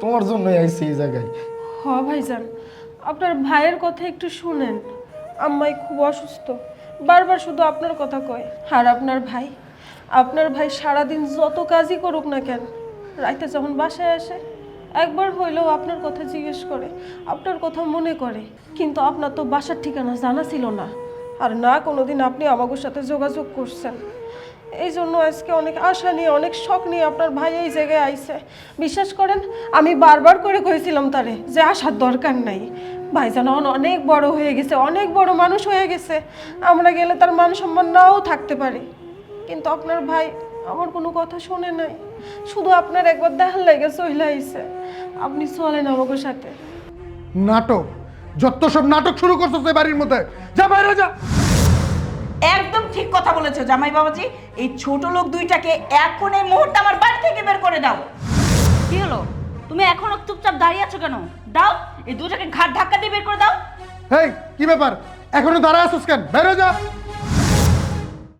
তোমার জন্যই আইছি এই জায়গায়। হ, ভাইজান। আপনার ভাইয়ের কথা একটু শুনেন। আম্মাই খুব অসুস্থ। বারবার শুধু আপনার কথা কয়। আর আপনার ভাই? আপনার ভাই সারাদিন যত কাজই করুক না কেন, রাইতে যখন বাসায় আসে, একবার হইলেও আপনার কথা জিজ্ঞেস করে, আপনার কথা মনে করে। কিন্তু আপনার তো বাসার ঠিকানা জানা ছিল না। আর না, কোনোদিন আপনি আমাকে সাথে যোগাযোগ করছেন। এই জন্য আজকে অনেক আশা নিয়ে, অনেক শখ নিয়ে আপনার ভাই এই জায়গায় আইছে। বিশ্বাস করেন, আমি বারবার করে কইছিলাম তারে যে আসার দরকার নাই। ভাইজান এখন অনেক বড় হয়ে গেছে, অনেক বড় মানুষ হয়ে গেছে। আমরা গেলে তার মান সম্মান নাও থাকতে পারে। কিন্তু আপনার ভাই আমার কোনো কথা শোনে নাই। শুধু আপনার একবার দেখার লেগে চলে আইছে। আপনি চলেন আমাকে সাথে। নাটক যত সব নাটক শুরু করছ সে বাড়ির মধ্যে। যা বাইরে যা। একদম ঠিক কথা বলেছ জামাই বাবাজি। এই ছোট লোক দুইটাকে এখন এই মুহূর্তে আমার বাড়ি থেকে বের করে দাও। কি হলো? তুমি এখনও চুপচাপ দাঁড়িয়ে আছো কেন? দাও এই দুটাকে ঘাট ধাক্কা দিয়ে বের করে দাও। হেই কি ব্যাপার? এখনও দাঁড়া আছিস কেন? বেরো যা।